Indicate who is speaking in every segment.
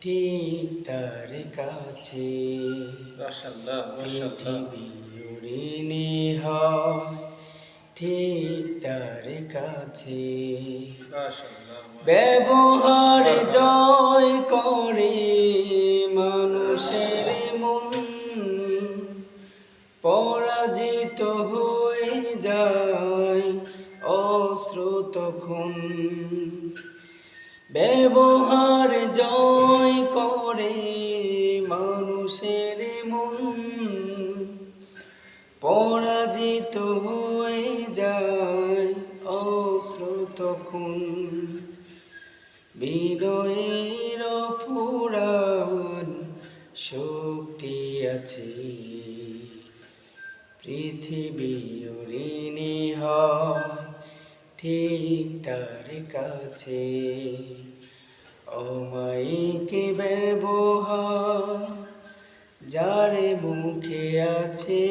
Speaker 1: ঠিক তার কাছে। পৃথিবী ঋণী হয় ঠিক তার কাছে। ব্যবহার জয় করে মানুষের মন। পরাজিত হয়ে যায় অস্ত্র তখন। ব্যবহার জয় করে মানুষের মন। পরাজিত হয়ে যায় অস্ত্র তখন বিনয়ের ফুরান শক্তি আছে। পৃথিবী ঋণী হয়। ঠিক তার কাছে অমায়িক ব্যবহার, যার মুখে আছে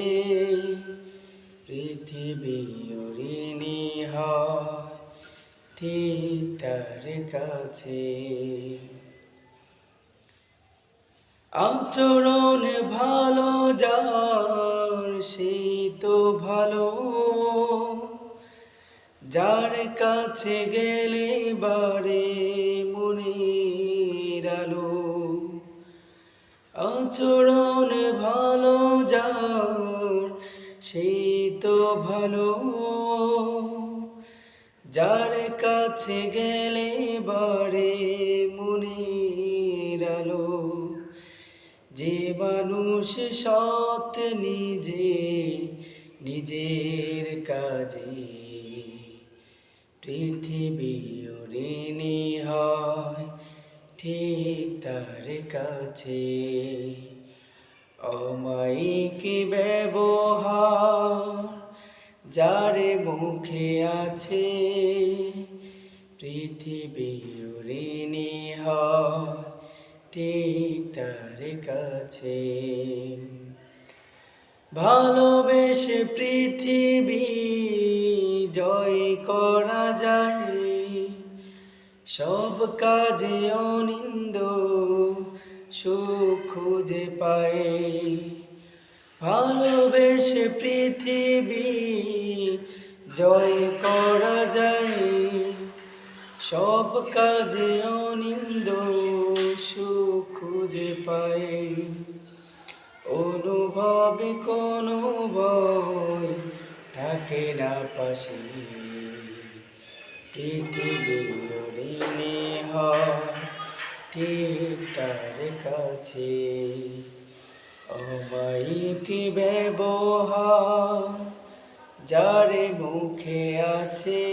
Speaker 1: পৃথিবী ঠিক তার কাছে। আচরণ ভালো, যার সেই তো ভালো যার কাছে গেলে বারে মনের আলো। আচরণ ভালো যার সেই তো ভালো। যার কাছে গেলে বারে মনের আলো। যে মানুষ সৎ নিজে, নিজের কাজে পৃথিবী ঋণী হয় ঠিক তার কাছে। অমায়িক ব্যবহার যার মুখে আছে, পৃথিবী ঋণী হয় ঠিক তার কাছে। ভালোবেসে পৃথিবী সব কাজে অনিন্দ, সুখ খুঁজে পায়। ভালোবেসে পৃথিবী জয় করা যায়। সব কাজে অনিন্দ, সুখ খুঁজে পায়। অনুভবে কোনো ভয় থাকে না পাশে। পৃথিবী হয় ঠিক তার কাছে। অমায়িক ব্যবহার যার মুখে আছে,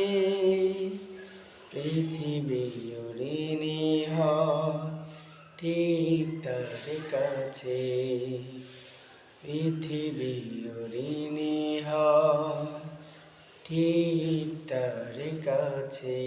Speaker 1: পৃথিবী ঠিক তার কাছে। পৃথিবী ঋণী হয় ঠিক তার কাছে।